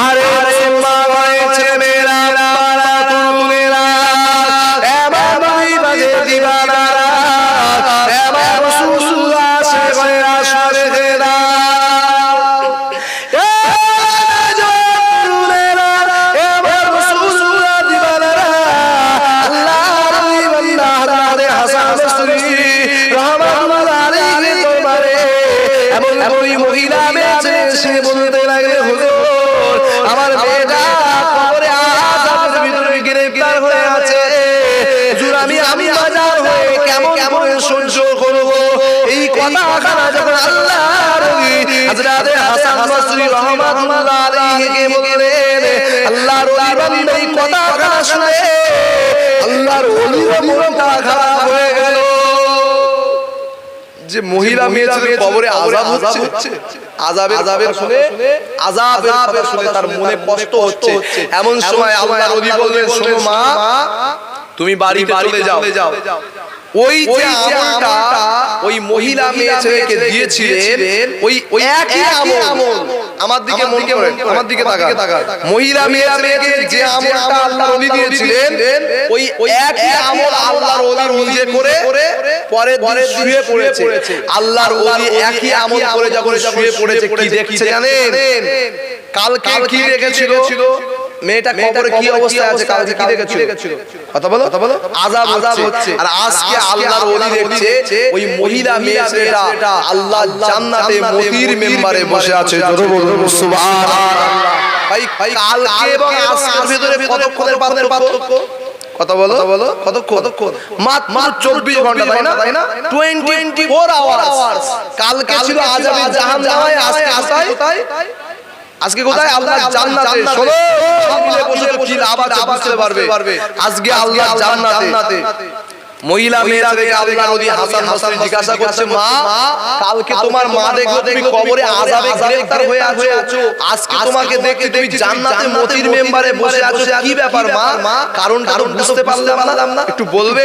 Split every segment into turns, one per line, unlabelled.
আরে মহিলা মেয়েদের কবরে আযাব হচ্ছে। আযাবের আযাবের শুনে আযাবের কথা শুনে তার মনে কষ্ট হচ্ছে। এমন সময় আল্লাহ নবী বললেন শোনো মা তুমি বাড়িতে চলে যাও। ওই যে আমলটা ওই মহিলা মেয়ে ছেলেকে দিয়েছিলেন ওই ওই একই আমল। আমার দিকে মন করে আমার দিকে তাকায় মহিলা মেয়েরা মেয়েকে যে আমলটা আল্লাহর ওলি দিয়েছিলেন ওই ওই একই আমল আল্লাহর ওলি নিজে করে পরে পরে শুয়ে পড়েছে। আল্লাহর ওলি একই আমল করে যখন শুয়ে পড়েছে কি দেখছে জানেন? কালকে কি রেখেছিল? মেয়েটা কবরে কি অবস্থায় আছে কালকে কি রেখেছিল কথা বলো কথা বলো। আযাব হচ্ছে। আর আজকে আল্লাহর ওলি দেখছে ওই মহিলা মেয়ে আল্লাহ জান্নাতে মতির মেম্বারে বসে আছে। জোরে বলুন সুবহানাল্লাহ। ভাই কালকে এবং আজকের ভিতরে কতক্ষণের পার্থক্য? কথা বলো। বলো। কত কতক্ষণ? মাত্র চব্বিশ ঘণ্টা তাই না? তাই না? Twenty four hours. কালকে ছিল আজাবে জাহান জাহায় আজকে আসায় আজকে কোথায়? আল্লাহ জান্নাতে। শোনো মিলে বসে কি আবার আবার চলে পারবে। আজকে আল্লাহ জান্নাতে। মহিলা মেয়ে ছেলেকে আল্লাহ নবী হাসান হাসান জিজ্ঞাসা করছে মা কালকে তোমার মা দেখল তুমি কবরে আযাবে গ্রেফতার হয়ে আছো? আজকে তোমাকে দেখে তুমি জান্নাতে মতির মেম্বারে বসে আছো কি ব্যাপার মা? কারণ কারণ বুঝতে পারলাম না। একটু বলবে?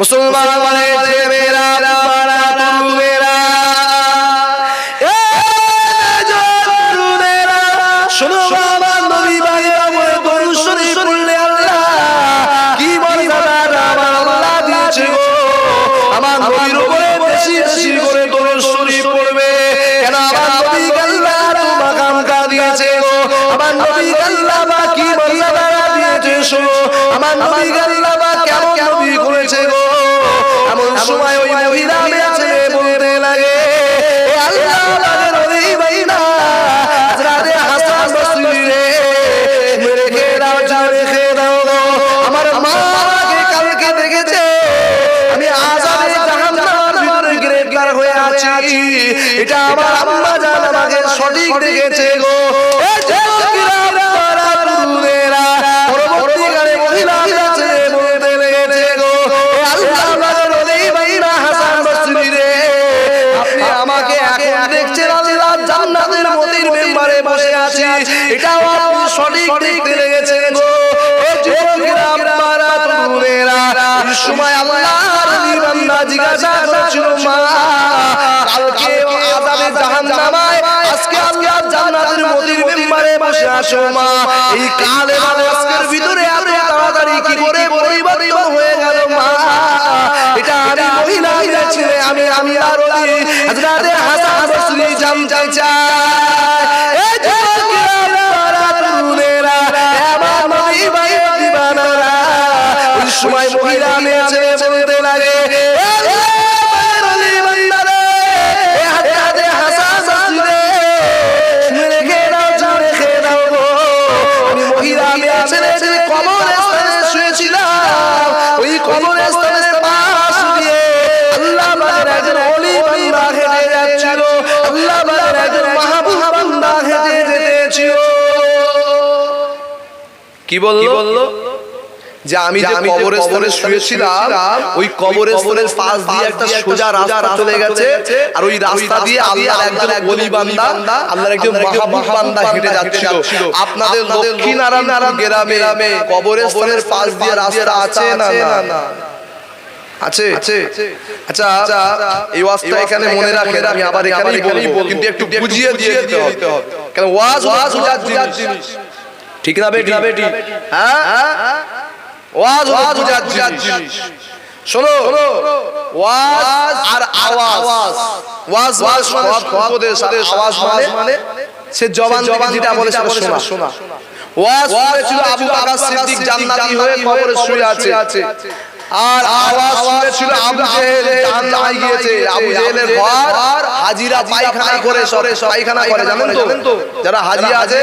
মুসলমান মানে যে মেয়েরা পাড়া তরুণেরা শোনো বাবা নবী বাড়ির আমলে গরু শুনে শুনলে আল্লাহ। কি মর্যাদা আমার আল্লাহ দিয়েছে গো। আমার নবীর সঠিক দেখতে লেগেছেন গো। সময় আল্লাহর বান্দা জিজ্ঞাসা করছিল মা। কালকে আযাবে জাহান্নামায় আজকে আল্লাহ জান্নাতের মতির মেম্বারে বসে আছো মা। এই কালে আজকের ভিতরে এত তাড়াতাড়ি কি করে পরিবর্তন হয়ে গেল মা। এটা আমি মহিলা ছেলে আমি আমি আর হযরতে হাসান বসরি জানতে চাই একজন মাহবুব বান্দা হেঁটে যেতেছিল। কি বলল? বলল? যে আমি যে কবরস্থানে শুয়েছিলাম ওই কবরস্থানের পাশ দিয়ে একটা সোজা রাস্তা চলে গেছে আর ওই রাস্তা দিয়ে আল্লাহর একজন ওলি বান্দা আল্লাহর একজন মাহবুব বান্দা হেঁটে যাচ্ছিল। আপনাদের লক্ষ্মীনারায়ণ গ্রামে কবরস্থানের পাশ দিয়ে রাস্তা আছে না না? আছে? আচ্ছা এই ওয়াজটা এখানে মনে রাখেন আমি আবার এখানেই বলব। কিন্তু একটু বুঝিয়ে দিয়ে দিতে হবে। কেন ওয়াজ ওয়াজ ওয়াজ জিনিস। ঠিক না বেটি? হ্যাঁ? ওয়াজ ওয়াজ জিনিস। শোনো ওয়াজ আর আওয়াজ। ওয়াজ ওয়াজ সব উপদেশ আর আওয়াজ মানে সে জবান জবান যেটা বলে সেটা শোনা। ওয়াজ শুনেছিল আবু বকর সিদ্দিক জান্নাতি হয়ে কবরে শুয়ে আছে। আর আওয়াজ শুনেছিল আবু জেহেল জান্নাতে গিয়েছে। আবু জেহেলের ঘর হাজিরা পায়খানা করে সরে পায়খানা করে জানেন তো? যারা হাজিরা আছে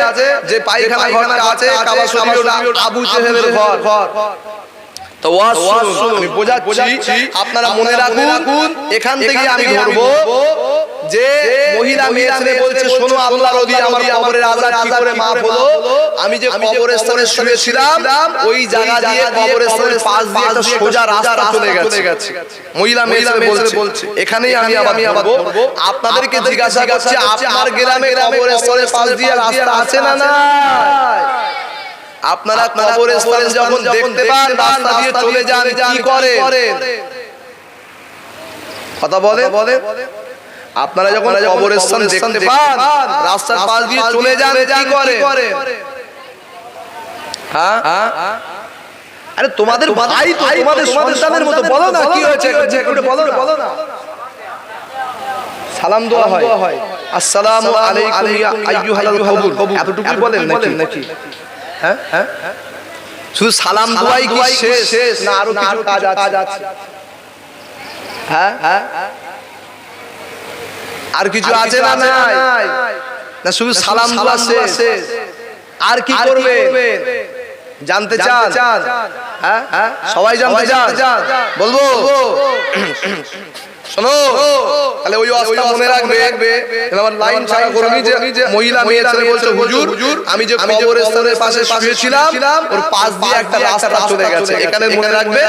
যে পায়খানা ঘরটা আছে কাবা শরীফ আবু জেহেলের ঘর। তো ওয়াজ শুনুন আমি বোঝাচ্ছি আপনারা মনে রাখুন এখান থেকে আমি ধরবো যে মহিলা বলছে শোনো আল্লাহর অধীন আমার কবরের আযাব কি করে maaf হলো? আমি যে শুয়েছিলাম ওই জায়গা দিয়ে কবরের স্থানের পাশ দিয়ে একটা সোজা রাস্তা চলে গেছে। মহিলা বলছে এখানেই আমি আবার আপনাদেরকে জিজ্ঞাসা করছি আপনার গ্রামে কবরের স্থানের পাশ দিয়ে রাস্তা আছে না না আপনারা কবরের স্থানে যখন দেখতে পান রাস্তা দিয়ে চলে যান কি করে কথা বলে আপনারা যখন কবরের স্থান দেখতে পান রাস্তার পাশ দিয়ে চলে যান কি করে হ্যাঁ? হ্যাঁ? আরে তোমাদের ভাই তো তোমাদের সন্তানের মতো বলো না কি হয়েছে একটু বলো না। বলো না। সালাম দোয়া হয়। আসসালামু আলাইকুম ইয়া আইয়ুহাল কবুল এতটুকু বলেন নাকি? নাকি? হ্যাঁ হ্যাঁ শুধু সালাম দুয়াই কি শেষ? না আরও কিছু কাজ আছে। হ্যাঁ হ্যাঁ। আর কিছু আছে না নাই? না শুধু সালাম দুয়া শেষ। আর কি করবে? জানতে চান? হ্যাঁ হ্যাঁ। সবাই জানতে চান? বলব। শোনো তাহলে ওই অবস্থা মনে রাখবে। আমার লাইন ছাড়া করবি যে মহিলা মেয়ে ছেলে বলছে হুজুর আমি যে কবরের পাশে শুয়েছিলাম ওর পাশ দিয়ে একটা রাস্তা চলে গেছে। এখানে মনে রাখবে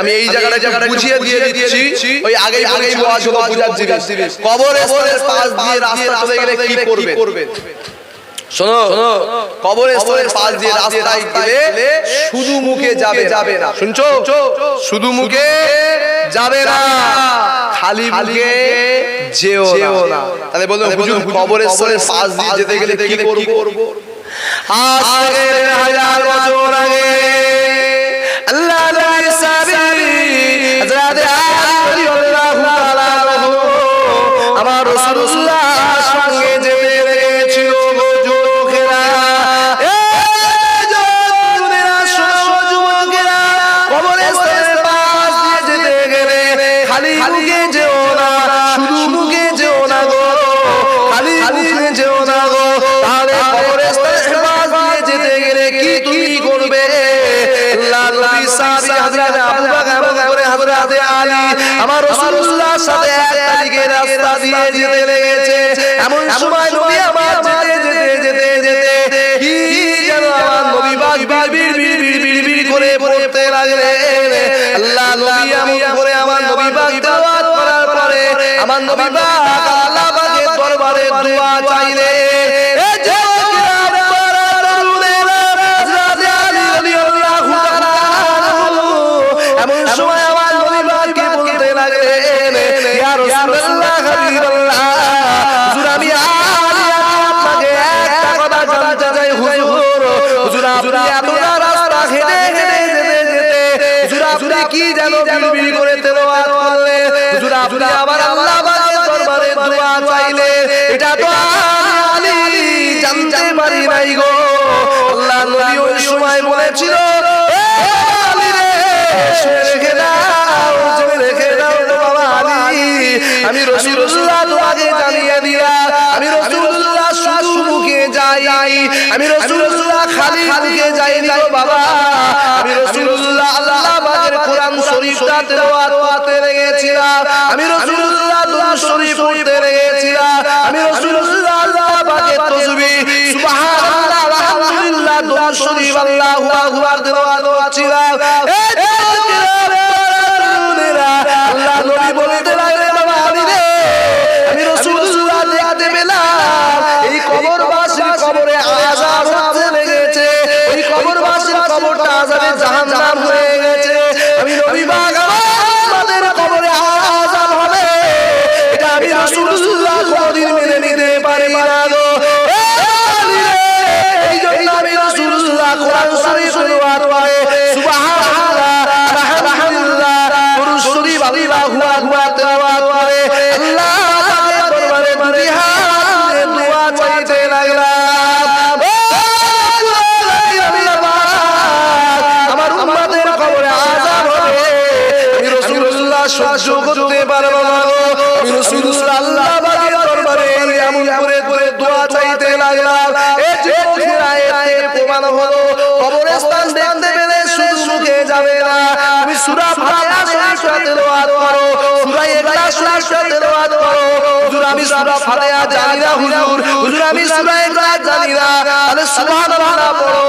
আমি এই জায়গাটা জায়গাটা বুঝিয়ে দিয়ে দিচ্ছি ওই আগেই বলেছি ওয়াজ হলো বুঝার জিনিস। পাশ দিয়ে রাস্তা চলে গেলে কি করবে? শোনো কবরের পাশ দিয়ে রাস্তায় গেলে শুধু মুখে যাবে যাবে না। শুনছো? শুধু মুখে যাবে না। খালি মুখে যেও না। তাহলে বলুন হুজুর কবরের স্তরের পাশ দিয়ে যেতে গেলে কি করব? আজ থেকে হাজার বছর আগে আল্লাহ নবী সাহাবী হযরত সময় নবী আমার যেতে যেতে যেতে যেতে কি যেন আমার নবী বাগ বিড় বিড় বিড় বিড় বিড় করে পড়তে লাগলেন আল্লাহ নবী এমন করে আমার নবী বাগ তেলাওয়াত করার পরে আমার নবী বাগ আল্লাহ পাকের দরবারে দোয়া চাইলে আলী আমি রাসূলুল্লাহ তোমাকে জানিয়ে দিলাম। আমি রাসূলুল্লাহ শুধু মুখে যাই আমি রাসূলুল্লাহ খালি মুখে যাইনি গো বাবা। আমি রাসূলুল্লাহ আল্লাহ পাকের কোরআন শরীফটা তেলাওয়াত লেগেছিলাম। আমি রাসূলুল্লাহ দুরূদ শরীফ পড়তে লেগেছিলাম। আমি রাসূলুল্লাহ আল্লাহ পাকের তাসবিহ দুরূদ শরীফ আল্লাহু আকবার এই তরুণেরা, আল্লাহ নবী বলতে লাগলেন বাবা আলী রে আমি কবরবাসীর কবরটা আযাবে জাহান্নাম হয়ে তেলাওয়াত করো। সূরা ইখলাস শরীফটা তেলাওয়াত করো। হুজুর আমি সূরা ফাতিহা জানি না হুজুর। হুজুর আমি সূরা ইখলাস জানি না। তাহলে সুবহানাল্লাহ পড়ো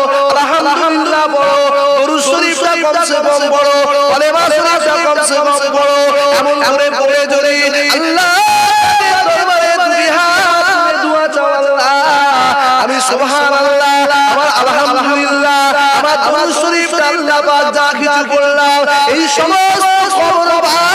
আলহামদুলিল্লাহ পড়ো। দরুদ শরীফটা কমসে কম পড়ো কলেমা শরীফটা কমসে কম পড়ো। এমন করে পড়ে যদি আল্লাহ দরবারে দুই হাত দোয়া চাও আল্লাহ আমি সুবহানাল্লাহ আমার আলহামদুলিল্লাহ আমার শরীফ আল্লাহ যা কিছু করলাম। এই সমস্ত কবরবাসীদের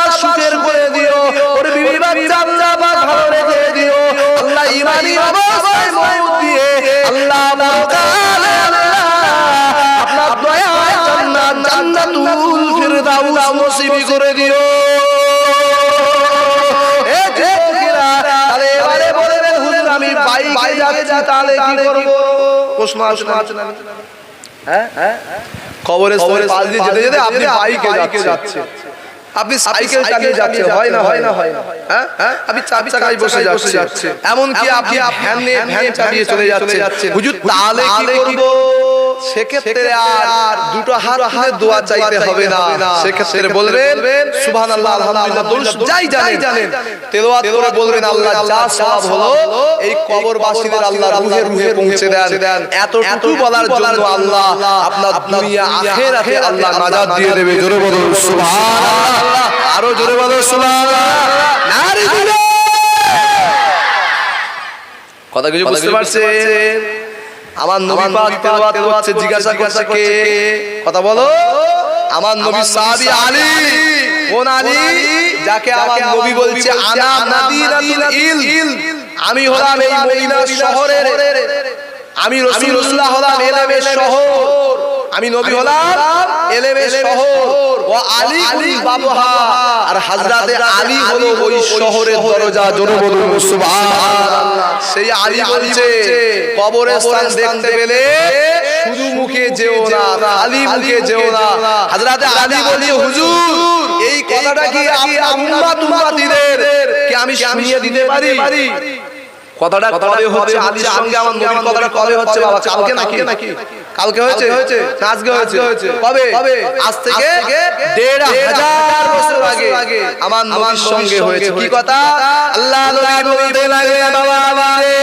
ফিরদাউস নসিব করে দিও বাইকে যাচ্ছি, তাহলে কি করব? প্রশ্ন আসে না? হ্যাঁ? কবরের পাশ দিয়ে যেতে যেতে আপনি বাইকে যাচ্ছেন। আপনি সাইকেল চালিয়ে যাচ্ছেন হয় না হয় না হয় না। হ্যাঁ হ্যাঁ? আপনি চাবি চাকায় বসে যাচ্ছে এমন কি আপনি ভ্যান নিয়ে ভ্যান চালিয়ে চলে যাচ্ছেন। হুজুর তাহলে কি করব? সেক্ষেত্রে আর দুটো হাত হাতে দোয়া চাইতে হবে না। সেক্ষেত্রে বলবেন সুবহানাল্লাহ আলহামদুলিল্লাহ দরুদ যাই জানেন। তেলাওয়াত করে বলবেন আল্লাহ যা সওয়াব হলো এই কবরবাসীদের আল্লাহ রুহে রুহে পৌঁছে দেন। এতটুকু বলার জন্য আল্লাহ আপনার দুনিয়া আখিরাতে আল্লাহ নাজাত দিয়ে দেবে। জোরে বলুন সুবহানাল্লাহ। আরও জোরে বলুন সুবহানাল্লাহ। নারী কথা কিছু বুঝতে পারছেন? আমার নবী পাক তেলাওয়াত করছে জিজ্ঞাসা করছে কে? কথা বলো। আমার নবী সাহাবী আলী। কোন আলী? যাকে আমার নবী বলছে আনা নাদিরাতুল ইল। আমি হলাম এই মদিনা শহরের আমি রাসূলুল্লাহ হলাম এলামের শহর। আমি নবী হলাম এলেমের শহর ও আলী কুল বাবহা। আর হযরতে আলী হলো ওই শহরের দরজা। বলুন সুবহানাল্লাহ। সেই আলী বলছে কবরের স্থান দেখতে পেলে শুধু মুখে যেও না খালি মুখে যেও না। হযরতে আলী বলি হুজুর এই কথাটা কি আপনার উম্মাত উম্মাতিদের কি আমি শুনিয়ে দিতে পারি? কথাটা কবে হচ্ছে? আলীর সঙ্গে আমার নবীর কথাটা কবে হচ্ছে? বাবা কালকে নাকি? নাকি? কালকে হয়েছে? না আজকে হয়েছে। কবে? আজ থেকে দেড় হাজার বছর আগে আমার নবীর সঙ্গে হয়েছে। কি কথা? আল্লাহ নবী বলতে লাগে বাবা আমারে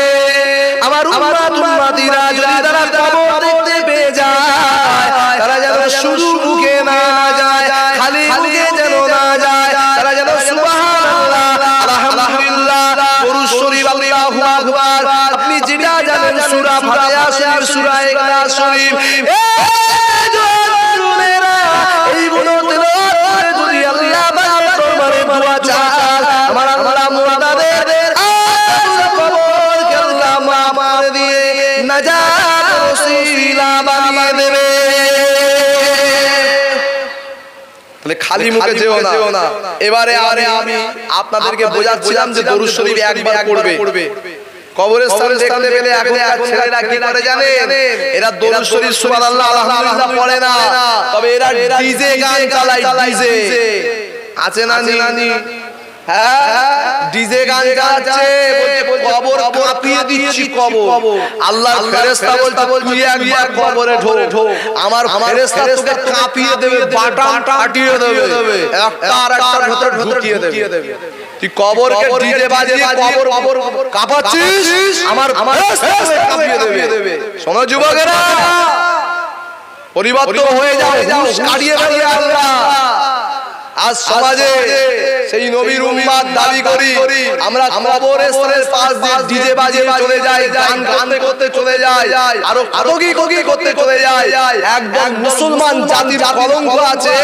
আমার উম্মাত উম্মাতিরা যদি তারা কবর দেখতে পেয়ে যায় তারা যেন শুধু মুখে না যায় খালি মুখে যেন না যায় তারা যেন সুবহানাল্লাহ আলহামদুলিল্লাহ পুরুষ শরীফ আল্লাহু আকবার। আপনি যেটা জানেন সূরা ফাতিহা শরীফ সূরা শরীফ। এইগুলো যদি আল্লাহ পাকের দোয়া চায়, আমার আল্লাহ মুর্দাদের আল্লাহ কবরকে আল্লাহ দিয়ে নাজাত ওসিলা বানিয়ে দেবে। খালি মুখে যেও না। এবারে আমি আপনাদেরকে বোঝাচ্ছিলাম যে দরুদ শরীফ একবার পড়বে। কবরের স্থানে দেখতে পেলে এখনকার ছেলেরা কি করে জানেন? এরা দরুদ শরীফ সুবহানাল্লাহ আলহামদুলিল্লাহ পড়ে না। তবে এরা ডিজে গান চালায় ডিজে। আছে না নি ডিজে গান গাচ্ছে কবর কাঁপিয়ে দিচ্ছি কবর। আল্লাহর ফেরেশতা বলতে তুই একবার কবরে ঢোক আমার ফেরেশতা তোকে কাঁপিয়ে দেবে বাটাম ফাটিয়ে দেবে। একটা আর একটা ভেতর ঢুকিয়ে দেবে। তুই কবরকে ডিজে বাজিয়ে কবর কবর কাঁপাচ্ছিস? আমার ফেরেশতা কাঁপিয়ে দেবে। শোনো যুবকেরা। পরিবর্তন হয়ে যাবে কাটিয়ে আল্লাহ। আজ সমাজে সেই নবীর উম্মাদ দাবি করি, আমরা কবরস্থানের পাশ দিয়ে ডিজে বাজিয়ে চলে যাই, গান গান করতে চলে যাই, আরও আরও কি কি করতে চলে যাই। একদম মুসলমান জাতির কলঙ্ক আছে,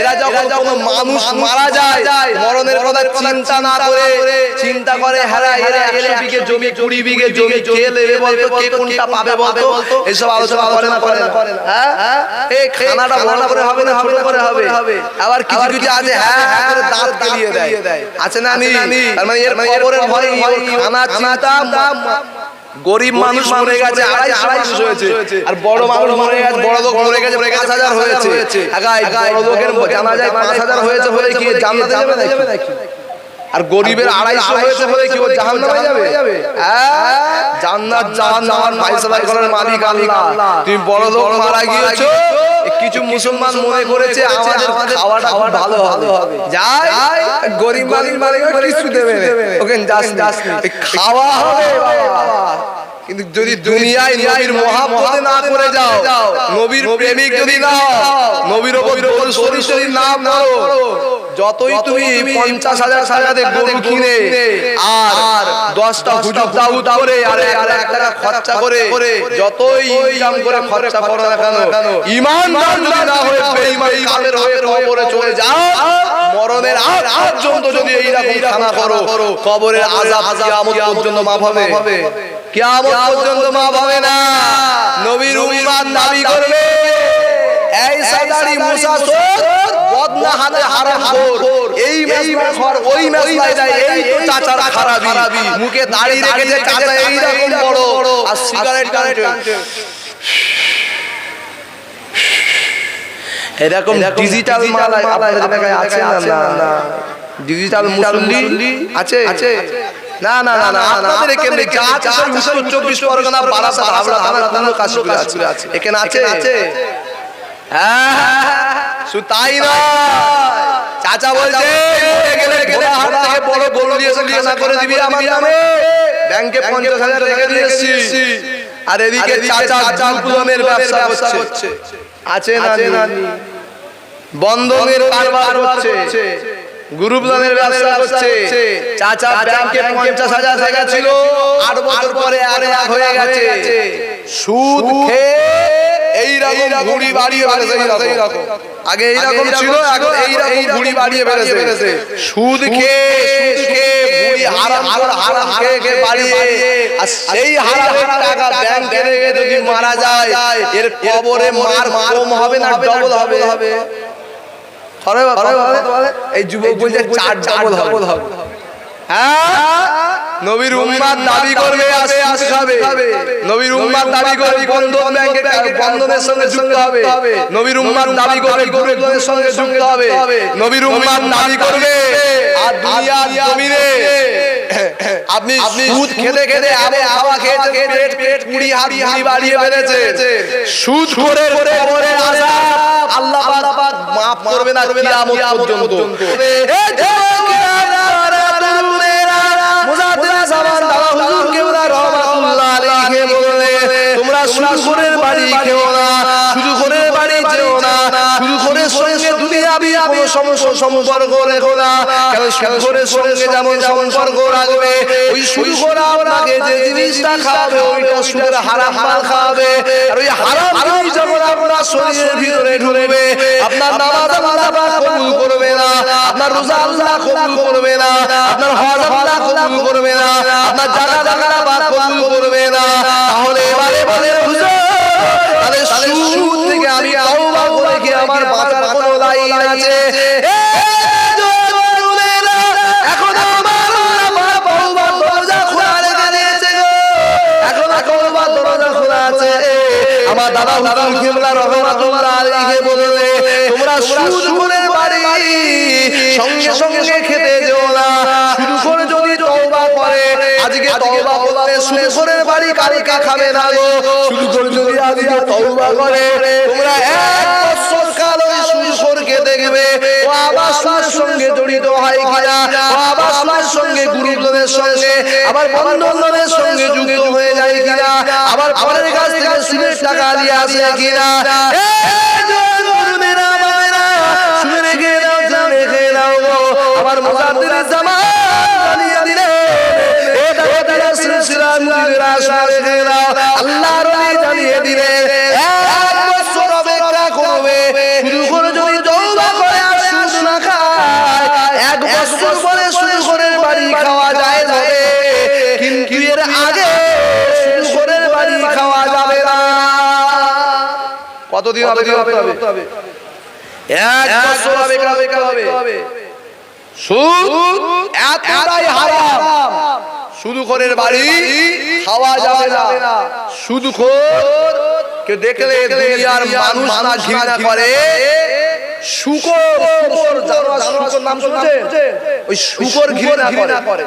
এরা যখন কোনো মানুষ মারা যায়, মরণের কথা চিন্তা না করে, চিন্তা করে, হারা এরা একশো বিঘে জমি, কুড়ি বিঘে জমি, কে নেবে বলতো, কে কোনটা পাবে বলতো এইসব আলোচনা করে না করে না হ্যাঁ? এই খানাটা বড় করে হবে না ছোট করে হবে আবার কিছু কিছু আছে হ্যাঁ হ্যাঁ করে দাঁত কেলিয়ে দেয়। আছে না নি তার মানে এর কবরের ভয় খানা চিন্তা গরিব মানুষ মরে গেছে আড়াই মানুষ হয়েছে। আর বড় মানুষ মরে গেছে বড় লোক মরে গেছে পাঁচ হাজার হয়েছে। বড় লোকের জানা যায় পাঁচ হাজার হয়েছে বলে কি জানতে যাবে নাকি? আর গরিবের আড়াইশো হয়েছে বলে কি ও জাহান্নামে যাবে? হ্যাঁ? জান্নাত জাহান্নাম করার মালিক আল্লাহ। তুমি বড় লোক মারা গিয়েছো? কিছু মুসলমান মনে করেছে আমাদের খাওয়াটা খুব ভালো হবে। যাই গরিব মালিক মালিক কিছু দেবে ওকে যাস যাস খাওয়া হবে বাবা। কিন্তু যদি দুনিয়ায় নবীর মহাব্বতে না করে যাও নবীর প্রেমিক যদি না হও, নবীর ওপর শরীফ শরীফ নাম নাও যতই তুমি পঞ্চাশ হাজার সাজাতে গরু কিনে আর দশটা হুজুর দাউদ করে আর আর এক টাকা খরচা করে যতই ইনকাম করে খরচা করো না কেন ইমান যদি না হয়ে বেঈমান কাফের হয়ে কবরে চলে যাও মরণের আগ পর্যন্ত যদি এইরকম খানা করো কবরের আযাব কিয়ামত পর্যন্ত মাফ হবে। কিয়ামত পর্যন্ত মাফ হবে না। নবীর উম্মাত দাবি করবে। এই সাদারি মুসাফির বদনা হাতে হারাম খোর। এই খর ওই এই তো চাচার খারাপি। মুখে দাড়ি রেখেছে চাচা এই রকম বড়। আর সিগারেট টানছে। এরকম ডিজিটাল মাল আপনাদের এলাকায় আছে না? না? ডিজিটাল মুসল্লি আছে? আছে। না না না না আপনাদের এখানে যা আছে উত্তর চব্বিশ পরগনা বারাসাত হাবড়া থানা কোনো কাশিপুরে আছে। এখানে আছে? আছে। হ্যাঁ। শুধু তাই নয়। চাচা বলছে গেলে গেলে হাট থেকে বড় গরু দিয়ে এসে খাজনা করে দিবি আমার নামে। ব্যাংকে পঞ্চাশ হাজার রেখে দিয়েছি। আর এদিকে চাচা জালপুলমের ব্যবসা করছে। আছে না বন্ধনের কারবার হচ্ছে গ্রুপ লোনের ব্যবসা করছে চাচা ব্যাংকে পঞ্চাশ হাজার টাকা ছিল আট বছর পরে আর এক হয়ে গেছে। সুদ খেয়ে এইরকম ঘুড়ি বাড়িয়ে ফেলেছে এইরকম। আগে এইরকম ছিল এখন এইরকম ঘুড়ি বাড়িয়ে ফেলেছে সুদ খেয়ে সুদ খেয়ে ঘুড়ি হারাম হারাম হারাম খেয়ে খেয়ে বাড়িয়ে। আর সেই হারামের টাকা ব্যাংকে রেখে যদি মারা যায় এর কবরে মার কম হবে না ডবল হবে। হবে এই যুবক বলছে চার ডাবল হবে। হ্যাঁ? নবীর উম্মাদ দাবি করবে আসে আসে খাবে নবীর উম্মাদ দাবি করবে বন্ধন ব্যাংকে বন্ধনের সঙ্গে যুক্ত হবে। নবীর উম্মাদ দাবি করবে গরিবদের সঙ্গে যুক্ত হবে। নবীর উম্মাদ দাবি করবে। আর জমিনে আপনি সুদ খেতে খেতে আবে হাওয়া খেয়েছেন পেট পেট কুড়ি হাড়ি হাড়ি বাড়িয়ে ফেলেছে সুদ করে করে করে আযাব আল্লাহ পাক মাফ করবে না কিয়ামত পর্যন্ত। এ যুবকেরা তরুণেরা মুজাদ্দিদ জামান দাদা হুজুর কেবলা রহমাতুল্লাহ আলাইহি বলে তোমরা সুখের বাড়ি খেও না করে বাড়ি যেও না করে সঙ্গে দুনিয়াবি কোনো সমস্যা সম্পর্ক রেখো না। কারণ সুখের সঙ্গে যেমন সম্পর্ক রাখবে ওই শুধু করে আপনাকে যে জিনিসটা খাওয়াবে ওইটা সুখের হারাম মাল খাওয়াবে আর ওই হারাম জিনিস যখন আপনার শরীরের ভিতরে ঢুকবে আপনার নামাজ আল্লাহ কবুল করবে না আপনার রোজা আল্লাহ কবুল করবে না আপনার হজ আল্লাহ কবুল করবে না আপনার জাকাত আল্লাহ কবুল করবে না। তাহলে এবারে দাদা হুজুর কিবলা রহমাতুল্লাহ আলাইহি বললে তোমরা সুদ করে বাড়ি সঙ্গে সঙ্গে খেতে যেও না। শুধু করে যদি তওবা করে আজকে তওবা করলে শুধু করে বাড়ি কালকে খাবে না গো শুধু করে যদি আজকে তওবা করে তোমরা এক বছর কাল ওই সুরকে দেখবে ও আবার সঙ্গে জড়িত হয় কিনা? সুরের সঙ্গে গুরুজনের সঙ্গে, আবার বন্ধনের সঙ্গে যুক্ত হয়ে যায় কিনা? আবার পরের কাছ থেকে সুরের টাকা দিয়ে আসে কিনা? কতদিন অপেক্ষা করতে হবে? এক বছর করতে হবে। সুদ এতটাই হারাম। বাড়ি খাওয়া যাবে না। দেখলে দুনিয়ার মানুষ না ঘৃণা করে। শুকর। শুকর। নাম শুনছেন? ওই শুকর ঘৃণা করে।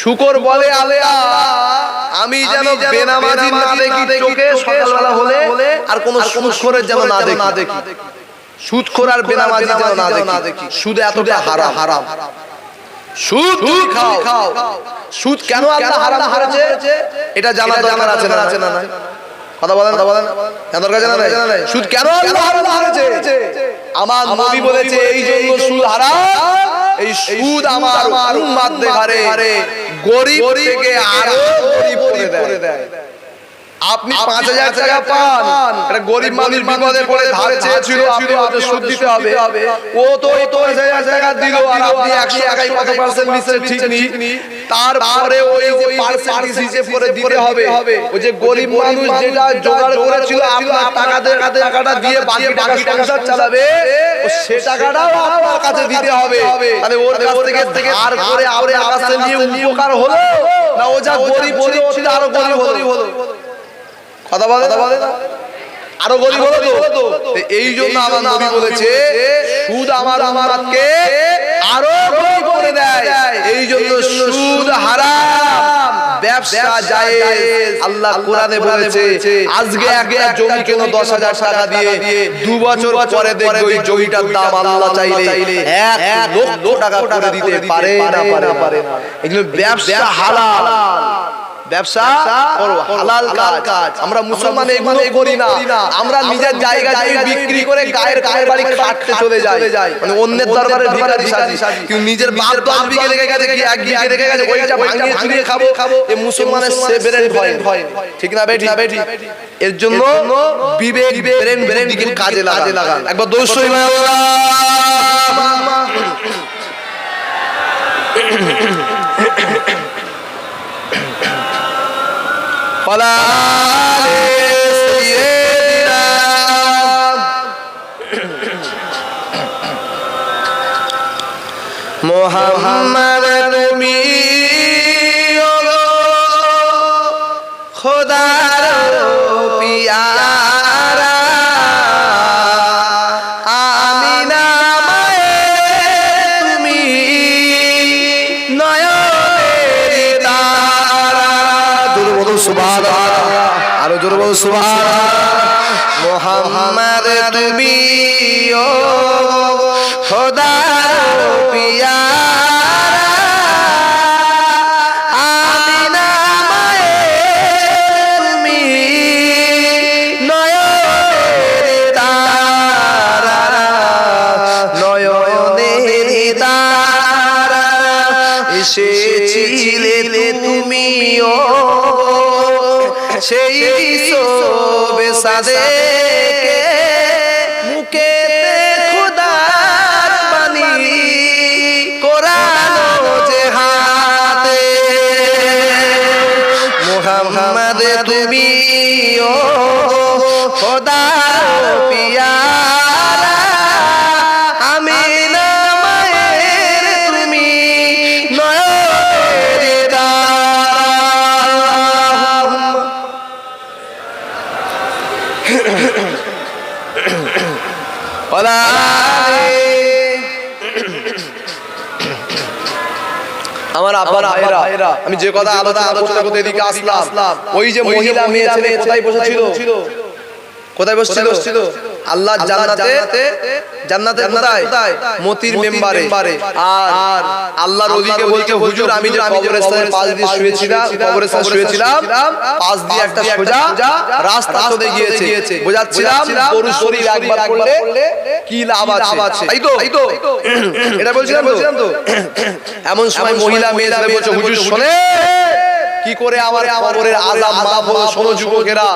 শুকর বলে আলেয়া আমি যেন বেনামাজি না দেখি চোখে সকালবেলা হলে আর কোন সুদখোরের যেন না দেখি। সুদখোর আর বেনামাজি যেন না দেখি। সুদ এতটা হারাম। হারাম। সুদ তুমি খাও। সুদ কেন আল্লাহ হারাম করেছে? এটা জানা দরকার আছে না আছে না নাই? কথা বলেন? কথা বলেন দরকার জানা নাই সুদ কেন আল্লাহ হারাম করেছে? আমার নবী বলেছে এই জন্য সুদ হারাম। এই সুদ আমার উম্মাত দেখারে গরিব থেকে আরও গরিব করে দেয়। আপনি পাঁচ হাজার টাকা পান। একটা গরিব মানুষ বিপদে পড়ে ধার চেয়েছিল আপনি সুদ দিতে হবে। ও তো ওই তো পাঁচ হাজার টাকা দিল আর আপনি একশো টাকায় কত পার্সেন্ট মিশে ঠিক নেই তারপরে ওই যে পার্সেন্ট হিসেবে করে দিতে হবে। ওই যে গরিব মানুষ যেটা জোগাড় করেছিল আপনার টাকা দিয়ে টাকাটা দিয়ে বাকি বাকি সংসার চালাবে সে টাকাটাও আপনার কাছে দিতে হবে। তাহলে ওর কাছ থেকে ধার করে আরে আকাশে নিয়ে উপকার হলো? না ও যা গরিব ছিল আরও গরিব হলো কথা বলে আরও গরিব এই জন্য আমার নবী বলেছে সুদ আমার আরও গরিব করে দেয়। এই জন্য সুদ হারাম। ব্যবসা জায়েজ। আল্লাহ কোরআনে বলেছে আজকে একটা জমি কেন দশ হাজার টাকা দিয়ে দু বছর পরে দেখবে ওই জমিটার দাম আল্লাহ চাইলে এক লক্ষ টাকা করে দিতে পারে না পারে না এগুলো ব্যবসা হালাল। ব্যবসা করো হালাল কাজ। আমরা মুসলমান এগুলো করি না। আমরা নিজের জায়গা জায়গা বিক্রি করে গায়ের গায়ের বাড়ি কাটতে চলে যাই মানে অন্যের দরবারে ভিখারি সাজি। কিন্তু নিজের বাপ দশ বিঘে রেখে গেছে কি এক গিয়ে রেখে গেছে ওইটা ভাঙিয়ে চুরিয়ে খাব। খাব। এ মুসলমানের সে ভয় হয় ঠিক না বেটি? না বেটি? এর জন্য বিবেক ব্রেন ব্রেন কিন্তু কাজে কাজে লাগান। একবার দোষ আল্লাহ মোহাম্মদ তুমি সুবহানাল্লাহ। মোহাম্মদ তুমি ও পিয়ারা। আমিনা মায়ের তুমি নয়নের সেই সোবে সাদে আমি যে কথা আলাদা আলোচনা করতে এদিকে আসলাম ওই যে মহিলা মেয়ে ছেলে কোথায় বসেছিল? কোথায় বসছিল? আল্লাহ জান্নাতে? জান্নাতে? কোথায়? মতির মেম্বারে। আর আল্লাহর ওদিকে বলতে হুজুর আমি যে কবরস্থানের পাশ দিয়ে শুয়েছিলাম কবরস্থানে শুয়েছিলাম দিয়ে একটা সোজা রাস্তা চলে গিয়েছে। বোঝাচ্ছিলাম গরু শরীর একবার করলে কি লাভ আছে? তাই তো? তাই তো? এটা বলছিলাম তো? এমন সময় মহিলা মেয়ে বলছে হুজুর শোনে! কি করে আমার কবরের আযাব মাফ হলো শোনো যুবকেরা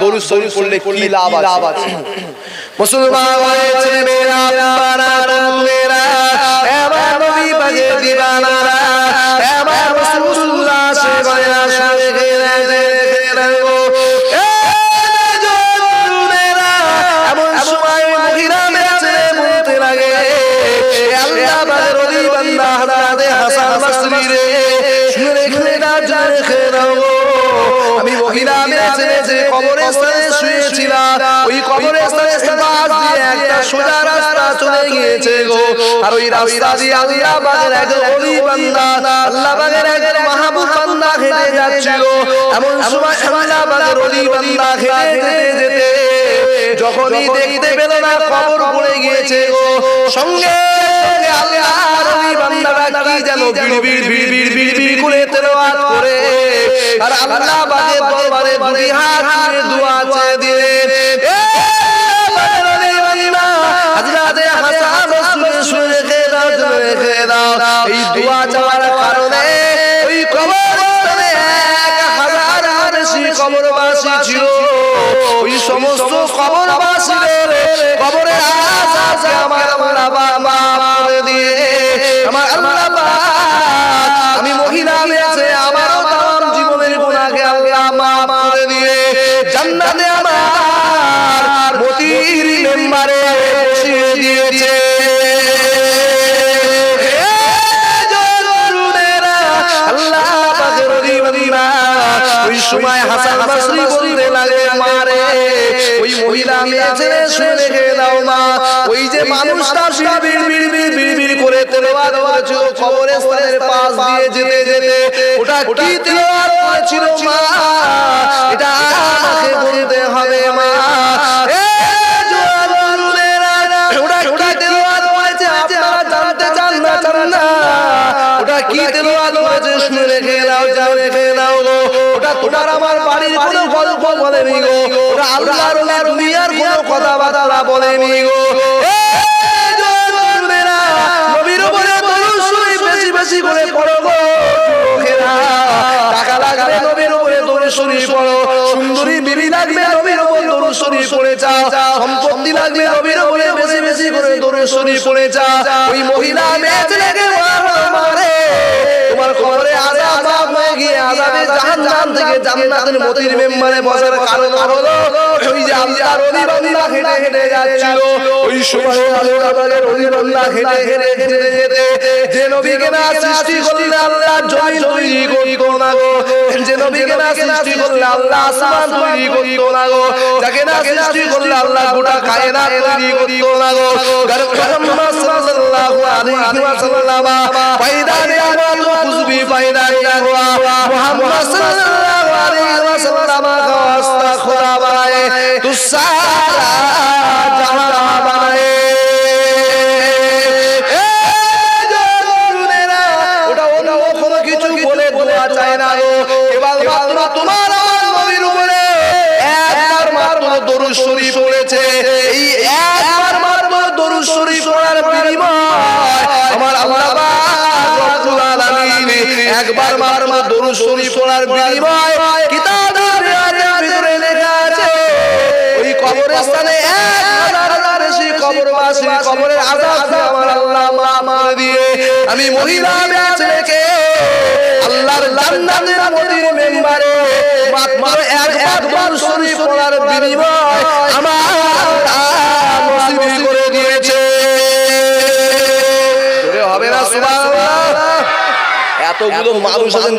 দরুদ শরীফ পড়লে কি লাভ আছে? মুসলমান হয়েছে মেরা বানা মেরা এবার নবী বাজে দিবানারা এবার রাসূলুল্লাহ সে মহিলা মেরেছে মেরেছে কবরের শুয়েছিল। ওই কবরের পাশ দিয়ে একটা সোজা রাস্তা চলে গিয়েছে গো। আর ওই রাস্তা দিয়ে আল্লাহ বাগের এক অলি বান্দা আল্লাহ বাগের এক মাহবুব বান্দা হেঁটে যাচ্ছিল। এমন সময় আল্লাহ বাগের অলি বান্দা হেঁটে যেতে। যখনই দেখতে পেল না কবর পড়ে গিয়েছে গো। সঙ্গে সঙ্গে আল্লাহর ওই বান্দাটা কি যেন বিড়বিড় বিড়বিড় বিড়বিড় করে তেলাওয়াত করে। আর আল্লাহ বাগের দরবারে দুই হাত তুলে দোয়া চেয়ে দিলেন এ বাগের ওলি বান্দা, হযরতে হাসান শুনে শুনে রেখে দাও শুনে রেখে দাও এই দোয়া চাওয়ার কারণে ওই কবরস্থানে এক হাজার কবরবাসী ছিল। ওই সমস্ত কবরবাসীদের কবরে আশা আমার আল্লাহ বাবা করে দিয়ে আমার আল্লাহ শুনে রেখে দাও মা। ওই যে মানুষটা বিড় বিড় বিড় বিড় বিড় করে তেলাওয়াত করেছিল কবরস্থানের পাশ দিয়ে যেতে যেতে। ওটা কি তেলাওয়াত করেছিল মা? এটা আমাকে বলতে হবে মা। কি তেলাওয়াত করেছে? শুনে রেখে নাও যাও রেখে নাও গো ওটা তোমার আমার বাড়ির কোনো গল্প বলেনি গো। ওটা আল্লাহর দুনিয়ার কোনো কথাবার্তা বলেনি গো। নবীর উপরে দরুদ বেশি বেশি করে পড়ো গো। টাকা লাগবে নবীর উপরে দরুদ শরীফ পড়ো। সুন্দরী বিবি লাগবে নবীর উপরে দরুদ শরীফ পড়ে যাও সম্পত্তি লাগবে নবীর উপরে বেশি বেশি করে দরুদ শরীফ পড়ে যাও ওই মহিলা মেয়ে ছেলেকে মারে। তোমার কবরে মাফ হয়ে গিয়ে আযাবে জাহান্নাম থেকে জান্নাতের মতির মেম্বারে বসার কারণ হলো, ওই যে আল্লাহর ওলি বান্দা হেঁটে হেঁটে যাচ্ছিল। ওই সময় আল্লাহ বাগের ওলি বান্দা হেঁটে হেঁটে হেঁটে যেতে, যে নবীকে না সৃষ্টি করলে আল্লাহ জমিন তৈরি করতো না গো। যে নবীকে না সৃষ্টি করলে আল্লাহ আসমান তৈরি করতো না গো। যাকে না সৃষ্টি করলে আল্লাহ গোটা কায়নাত তৈরি করতো না গো। গার মুহাম্মদ সাল্লাল্লাহু আলাইহি ওয়াসাল্লাম, পয়দা দেয়া খুশবি পয়দা দেয়া গো মোহাম্মদ সাল্লাল্লাহু আলাইহি ওয়াসাল্লাম খোদা বানায়। তুসা আমি মহিলা ব্যাচ ছেলেকে আল্লাহর জান্নাতের মোদির মেম্বারে মাত্র এক একবার শরীফ পড়ার বিনিময় আমার নসিব করে এতগুলো মানুষ আছেন